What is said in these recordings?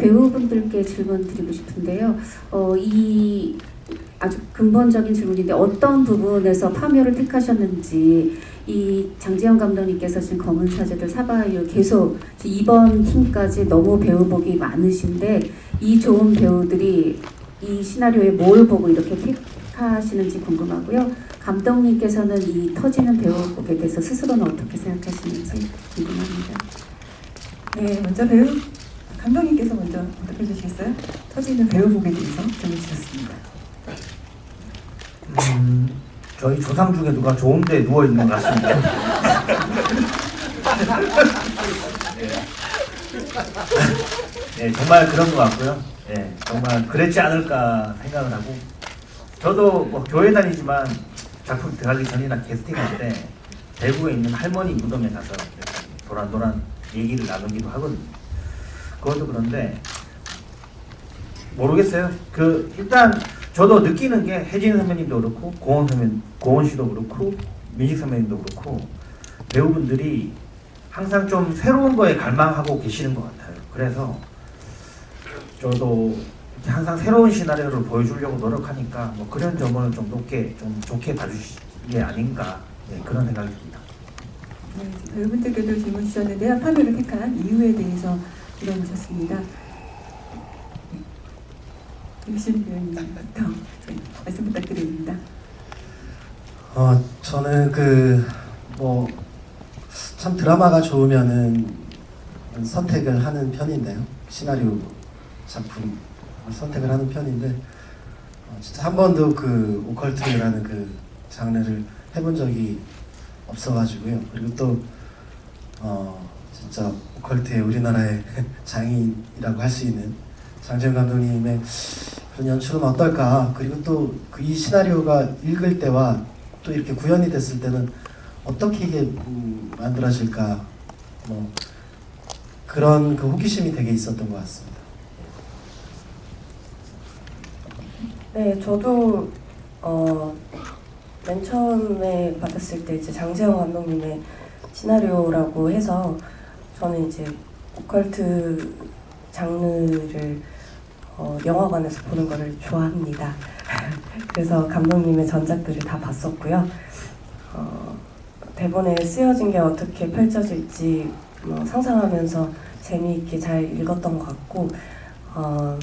배우분들께 질문 드리고 싶은데요. 어, 이 아주 근본적인 질문인데 어떤 부분에서 파묘를 택하셨는지 이 장지영 감독님께서 지금 검은 사제들 사바이유 계속 이번 팀까지 너무 배우복이 많으신데 이 좋은 배우들이 이 시나리오에 뭘 보고 이렇게 택하시는지 궁금하고요. 감독님께서는 이 터지는 배우복에 대해서 스스로는 어떻게 생각하시는지 궁금합니다. 네, 먼저 배우 감독님께서 먼저 답해 주시겠어요? 터지는 배우복에 대해서 전해주셨습니다. 음, 저희 조상 중에 누가 좋은 데 누워 있는 것 같습니다. 예. 예, 정말 그런 것 같고요. 예, 정말 그랬지 않을까 생각을 하고 저도 뭐 교회 다니지만 작품 들어가기 전이나 캐스팅할 때 대구에 있는 할머니 무덤에 가서 도란도란 얘기를 나누기도 하거든요. 그것도 그런데 모르겠어요. 그 일단 저도 느끼는 게 혜진 선배님도 그렇고 고원 선배, 고원 씨도 그렇고 민식 선배님도 그렇고 배우분들이 항상 좀 새로운 거에 갈망하고 계시는 것 같아요. 그래서 저도 항상 새로운 시나리오를 보여주려고 노력하니까 뭐 그런 점은 좀 높게 좀 좋게 봐주시게 아닌가 네, 그런 생각이 듭니다. 네, 배우분들께도 질문 주셨는데요. 파묘를 택한 이유에 대해서 물어보셨습니다. 김신 배우님부터 네, 말씀 부탁드립니다. 어 저는 그 뭐 참 드라마가 좋으면은 선택을 하는 편인데요 시나리오 작품 선택을 하는 편인데 어, 진짜 한 번도 그 오컬트라는 그 장르를 해본 적이 없어가지고요 그리고 또 어, 진짜 오컬트의 우리나라의 장인이라고 할 수 있는 장재현 감독님의 그런 연출은 어떨까 그리고 또그이 시나리오가 읽을 때와 또 이렇게 구현이 됐을 때는 어떻게 이게 음, 만들어질까 뭐 그런 그 호기심이 되게 있었던 것 같습니다. 네, 저도 어, 맨 처음에 받았을 때 이제 장재영 감독님의 시나리오라고 해서 저는 이제 오컬트 장르를 어, 영화관에서 보는 거를 좋아합니다. 그래서 감독님의 전작들을 다 봤었고요. 어, 대본에 쓰여진 게 어떻게 펼쳐질지 뭐 상상하면서 재미있게 잘 읽었던 것 같고 어,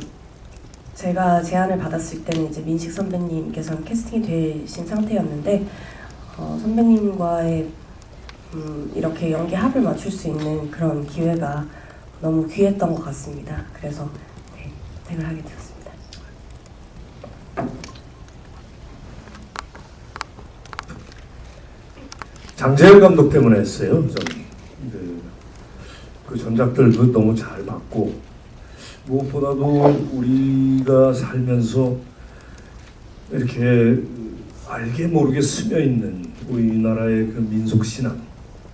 제가 제안을 받았을 때는 이제 민식 선배님께서는 캐스팅이 되신 상태였는데 어, 선배님과의 음, 이렇게 연기 합을 맞출 수 있는 그런 기회가 너무 귀했던 것 같습니다. 그래서 네, 선택을 하게 되었습니다. 장재현 감독 때문에 했어요. 그, 그 전작들도 너무 잘 봤고 무엇보다도 우리가 살면서 이렇게 알게 모르게 스며 있는 우리나라의 그 민속 신앙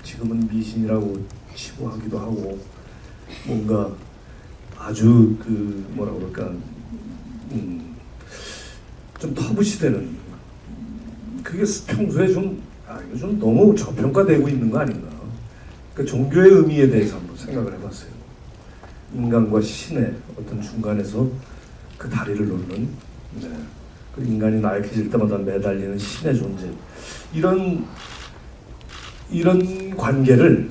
지금은 미신이라고 치부하기도 하고 뭔가 아주 그 뭐라 그럴까 음, 좀 터부시되는 그게 평소에 좀 아, 이거 좀 너무 저평가되고 있는 거 아닌가. 그 종교의 의미에 대해서 한번 생각을 해봤어요. 인간과 신의 어떤 중간에서 그 다리를 놓는, 네. 그 인간이 나약해질 때마다 매달리는 신의 존재. 이런, 이런 관계를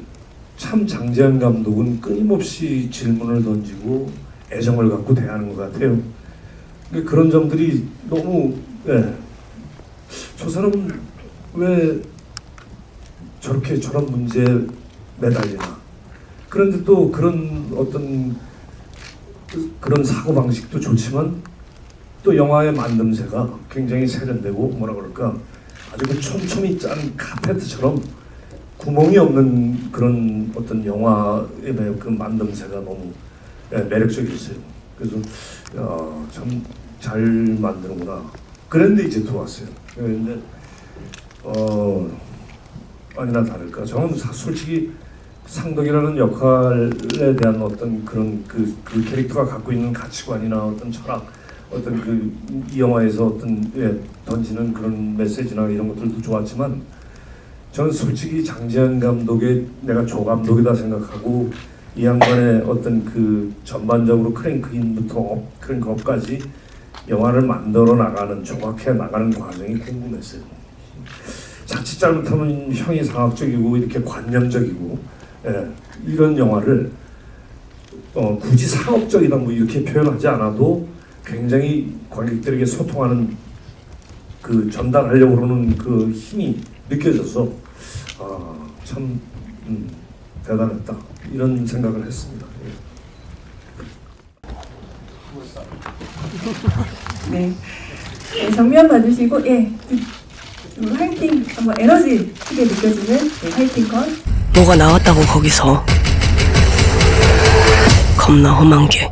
참 장재현 감독은 끊임없이 질문을 던지고 애정을 갖고 대하는 것 같아요. 그런 점들이 너무, 예. 저 사람은 왜 저렇게 저런 문제에 매달리나. 그런데 또 그런 어떤 그- 그런 사고 방식도 좋지만 또 영화의 만듦새가 굉장히 세련되고 뭐라 그럴까 아주 그 촘촘히 짠 카페트처럼 구멍이 없는 그런 어떤 영화의 그 만듦새가 너무 예, 매력적이었어요. 그래서 참잘 만드는구나. 그런데 이제 들어왔어요. 그런데 어 아니나 다를까 저는 사- 솔직히 상덕이라는 역할에 대한 어떤 그런 그, 그 캐릭터가 갖고 있는 가치관이나 어떤 철학 어떤 그 이 영화에서 어떤 예, 던지는 그런 메시지나 이런 것들도 좋았지만 저는 솔직히 장지현 감독의 내가 조 감독이다 생각하고 이 양반의 어떤 그 전반적으로 크랭크인부터 업, 크랭크업까지 영화를 만들어 나가는 조각해 나가는 과정이 궁금했어요. 자칫 잘못하면 형이 상학적이고 이렇게 관념적이고 예, 이런 영화를 어, 굳이 상업적이다 뭐 이렇게 표현하지 않아도 굉장히 관객들에게 소통하는 그 전달하려고 그러는 그 힘이 느껴져서 아, 참 음, 대단했다 이런 생각을 했습니다. 예. 네. 네, 정면 봐주시고 예. 좀 화이팅 한번 에너지 크게 느껴지는 네, 화이팅 컷. 뭐가 나왔다고 거기서 겁나 험한 게